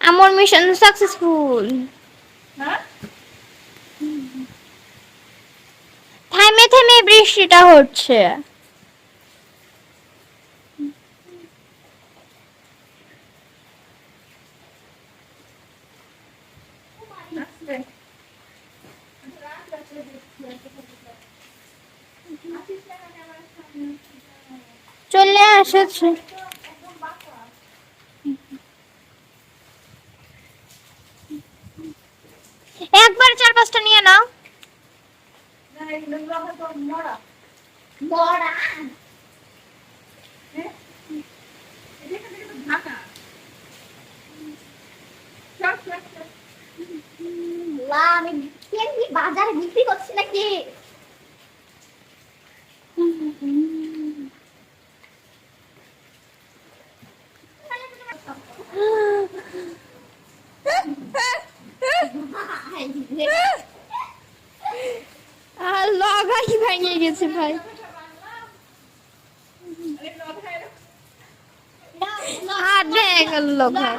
আমার mission successful থামে থামে বৃষ্টিটা হচ্ছে। চলে এসেছে একবার চার পাঁচটা নিয়ে নাও। আমি বাজারে বিক্রি করছি লগাই ভেঙে গেছে ভাই। আর ভেঙে গেল লগা